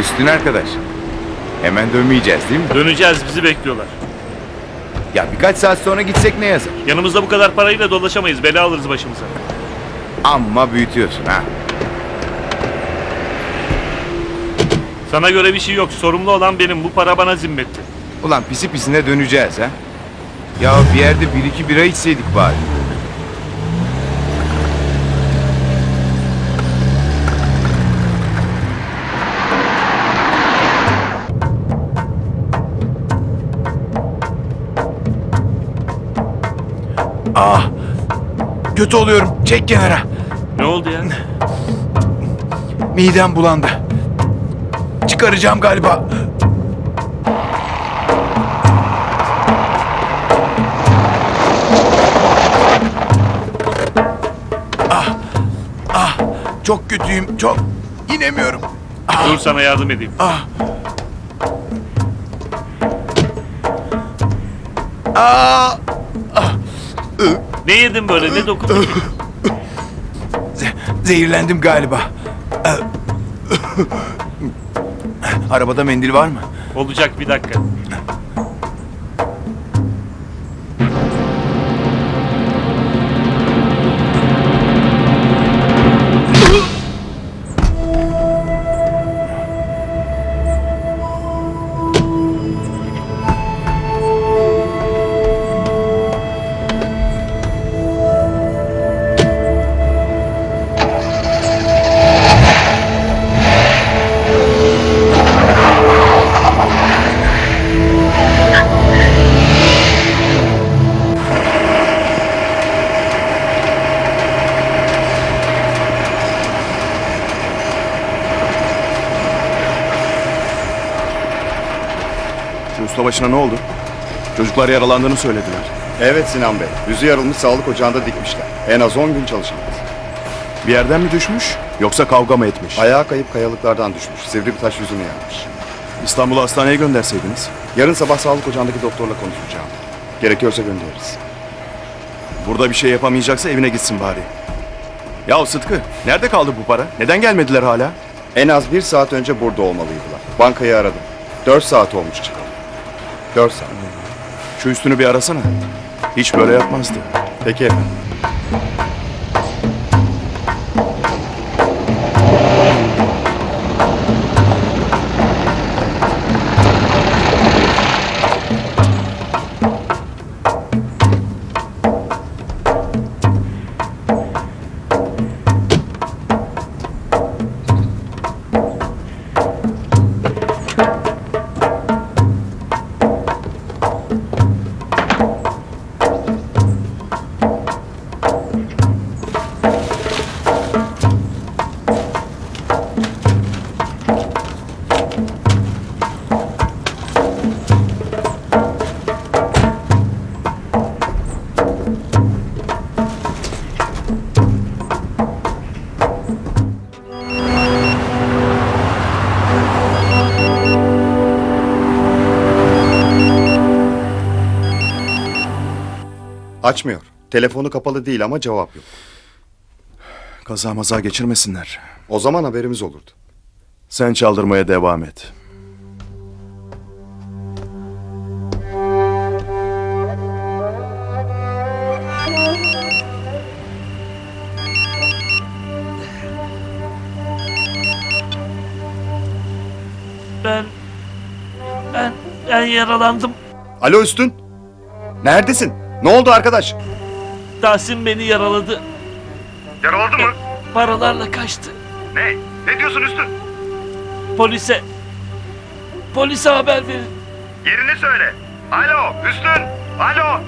Üstün arkadaş. Hemen dönmeyeceğiz değil mi? Döneceğiz bizi bekliyorlar. Ya birkaç saat sonra gitsek ne yazar? Yanımızda bu kadar parayla dolaşamayız. Bela alırız başımıza. Amma büyütüyorsun ha. Sana göre bir şey yok. Sorumlu olan benim. Bu para bana zimmetti. Ulan pisi pisine döneceğiz ha. Ya bir yerde bir iki bira içseydik bari. Ah! Kötü oluyorum. Çek kenara. Ne oldu ya? Midem bulandı. Çıkaracağım galiba. Ah, ah, çok kötüyüm, çok. İnemiyorum. Dur sana yardım edeyim. Ah, ah, Ne yedin böyle? Ne dokundun ze- zehirlendim galiba. Ah. Arabada mendil var mı? Olacak bir dakika. Ustabaşına ne oldu? Çocuklar yaralandığını söylediler. Evet Sinan Bey. Yüzü yarılmış sağlık ocağında dikmişler. En az 10 gün çalışamaz. Bir yerden mi düşmüş yoksa kavga mı etmiş? Ayağa kayıp kayalıklardan düşmüş. Sivri bir taş yüzünü yarmış. İstanbul'a hastaneye gönderseydiniz. Yarın sabah sağlık ocağındaki doktorla konuşacağım. Gerekiyorsa göndeririz. Burada bir şey yapamayacaksa evine gitsin bari. Ya Sıtkı, nerede kaldı bu para? Neden gelmediler hala? En az bir saat önce burada olmalıydılar. Bankayı aradım. 4 saat olmuş çıkalı. 4 saat. Şu üstünü bir arasana. Hiç böyle yapmazdı. Peki efendim. Açmıyor. Telefonu kapalı değil ama cevap yok. Kaza maza geçirmesinler. O zaman haberimiz olurdu. Sen çaldırmaya devam et. Ben... Ben... Ben yaralandım. Alo Üstün. Neredesin? Ne oldu arkadaş? Tahsin beni yaraladı. Yaraladı mı? Paralarla kaçtı. Ne? Ne diyorsun Üstün? Polise... Polise haber verin. Yerini söyle. Alo Üstün. Alo.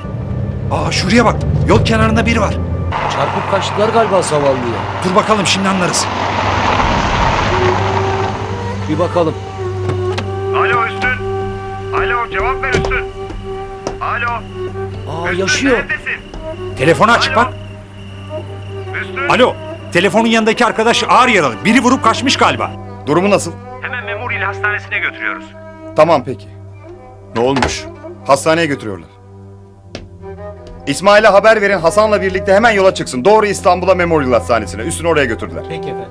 Aa şuraya bak. Yol kenarında biri var. Çarpıp kaçtılar galiba zavallıya. Dur bakalım şimdi anlarız. Bir bakalım. Alo Üstün. Alo cevap ver Üstün. Alo. Aa Üstün yaşıyor. neredesin? Telefonu açık Alo. bak. Üstün. Alo. Telefonun yanındaki arkadaş ağır yaralı. Biri vurup kaçmış galiba. Durumu nasıl? Hemen Memurial Hastanesi'ne götürüyoruz. Tamam peki. Ne olmuş? Hastaneye götürüyorlar. İsmail'e haber verin Hasan'la birlikte hemen yola çıksın. Doğru İstanbul'a Memorial Hastanesi'ne. Üstünü oraya götürdüler. Peki efendim.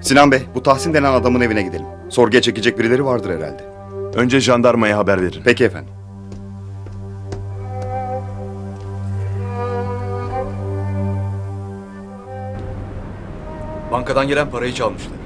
Sinan Bey, bu Tahsin denen adamın evine gidelim. Sorguya çekecek birileri vardır herhalde. Önce jandarmaya haber verin. Peki efendim. Bankadan gelen parayı çalmışlar.